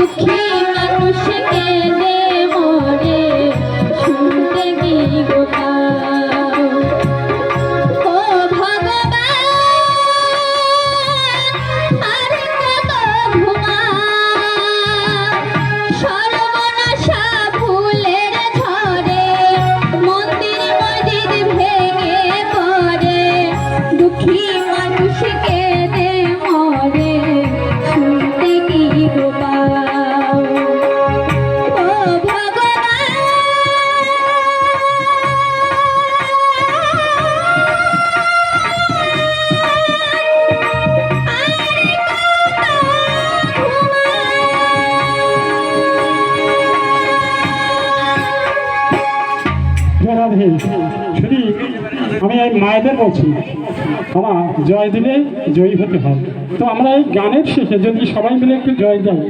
Thank you. আমি এই মায়েদের বলছি আমার জয় দিলে জয়ী হতে হয়। তো আমরা এই গানের শেষে যদি সবাই মিলে একটু জয় যাই